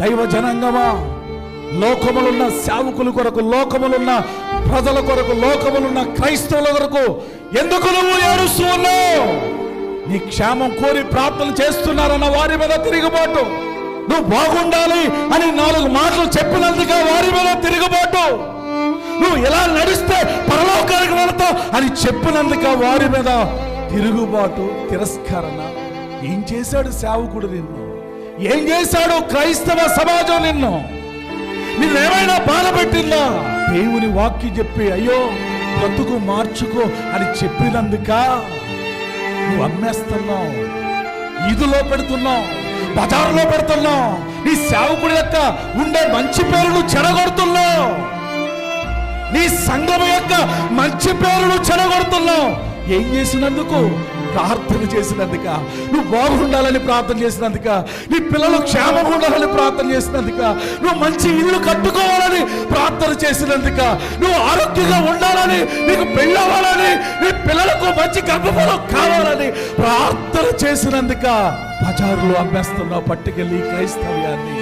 దైవ జనాంగమా లోకములున్న సేవకుల కొరకు లోకములున్న ప్రజల కొరకు లోకములున్న క్రైస్తవుల కొరకు ఎందుకు నువ్వు ఏడుస్తూ ఉన్నావు? నీ క్షేమం కోరి ప్రార్థన చేస్తున్నారన్న వారి మీద తిరుగుబాటు. నువ్వు బాగుండాలి అని నాలుగు మాటలు చెప్పినందుక వారి మీద తిరుగుబాటు. నువ్వు ఎలా నడిస్తే పరలోకానికి వెళతావు అని చెప్పినందుక వారి మీద తిరుగుబాటు తిరస్కరణ. ఏం చేశాడు సేవకుడు నిన్ను? ఏం చేశాడు క్రైస్తవ సమాజం నిన్ను? నిన్నేమైనా బాధపెట్టిందా? దేవుని వాక్య చెప్పి అయ్యో బ్రతుకు మార్చుకో అని చెప్పినందుక? నువ్వు అమ్మేస్తున్నావు ఇదిలో పెడుతున్నావు బజారులో పెడుతున్నావు నీ సేవకుడి యొక్క ఉండే మంచి పేరును చెడగొడుతున్నావు. నీ సంఘం యొక్క మంచి పేరును చెడగొడుతున్నావు. ఏం చేసినందుకు? ప్రార్థన చేసినందుక నువ్వు బాగుండాలని ప్రార్థన చేసినందుక నీ పిల్లలు క్షేమంగా ఉండాలని ప్రార్థన చేసినందుక నువ్వు మంచి ఇల్లు కట్టుకోవాలని ప్రార్థన చేసినందుక నువ్వు ఆరోగ్యంగా ఉండాలని నీకు పెళ్ళవ్వాలని నీ పిల్లలకు మంచి గర్భఫలం కావాలని ప్రార్థన చేసినందుక బజారులో అమ్మేస్తున్నావు పట్టుకెళ్ళి క్రైస్తవ్యాన్ని.